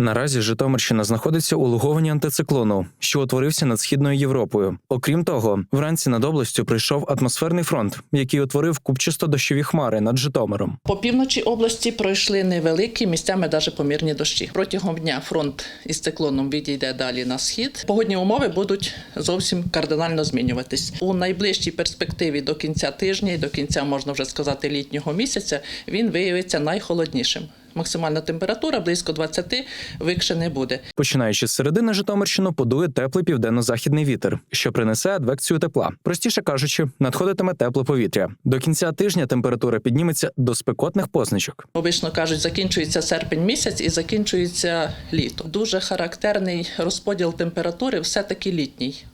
Наразі Житомирщина знаходиться у луговані антициклону, що утворився над східною Європою. Окрім того, вранці над областю прийшов атмосферний фронт, який утворив купчисто-дощові хмари над Житомиром. По півночі області пройшли невеликі місцями навіть помірні дощі. Протягом дня фронт із циклоном відійде далі на схід. Погодні умови будуть зовсім кардинально змінюватись у найближчій перспективі до кінця тижня і до кінця можна вже сказати літнього місяця. Він виявиться найхолоднішим. Максимальна температура близько 20, викше не буде. Починаючи з середини Житомирщину, подує теплий південно-західний вітер, що принесе адвекцію тепла. Простіше кажучи, надходитиме тепле повітря. До кінця тижня температура підніметься до спекотних позначок. Обично кажуть, закінчується серпень місяць і закінчується літо. Дуже характерний розподіл температури, все-таки літній.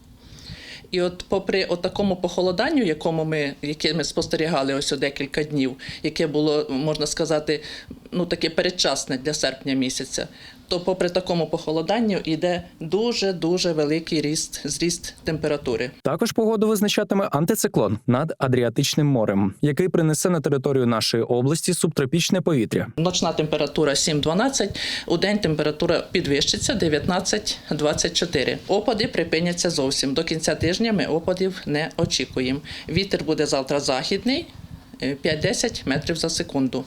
І от, попри от такому похолоданню, якому ми, яке ми спостерігали ось о декілька днів, яке було, можна сказати, ну таке передчасне для серпня місяця, то попри такому похолоданню йде дуже дуже великий ріст зріст температури. Також погоду визначатиме антициклон над Адріатичним морем, який принесе на територію нашої області субтропічне повітря. Ночна температура 7-12, у день температура підвищиться 19-24. Опади припиняться зовсім. До кінця тижня ми опадів не очікуємо. Вітер буде завтра західний. Е, 5-10 метрів за секунду.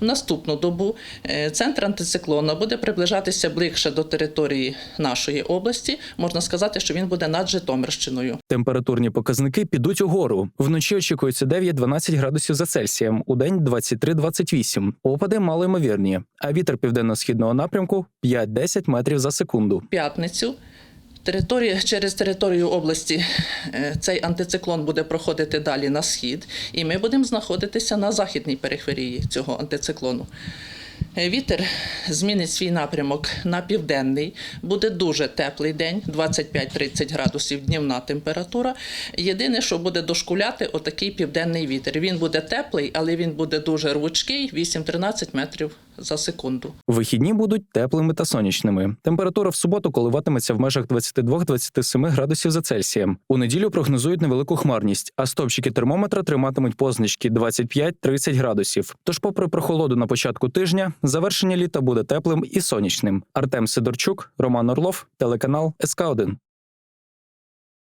В наступну добу е, центр антициклона буде приближатися ближче до території нашої області. Можна сказати, що він буде над Житомирщиною. Температурні показники підуть угору. Вночі очікується 9-12 градусів за Цельсієм, у день 23-28. Опади малоймовірні, а вітер південно-східного напрямку 5-10 метрів за секунду. п'ятницю. Територія через територію області е, цей антициклон буде проходити далі на схід, і ми будемо знаходитися на західній периферії цього антициклону. Е, Вітер змінить свій напрямок на південний. Буде дуже теплий день, 25-30 градусів днівна температура. Єдине, що буде дошкуляти, отакий південний вітер. Він буде теплий, але він буде дуже рвучкий, 8-13 метрів за секунду. Вихідні будуть теплими та сонячними. Температура в суботу коливатиметься в межах 22-27 градусів за Цельсієм. У неділю прогнозують невелику хмарність, а стопчики термометра триматимуть позначки 25-30 градусів. Тож, попри прохолоду на початку тижня, завершення літа буде теплим і сонячним. Артем Сидорчук, Роман Орлов, телеканал СК 1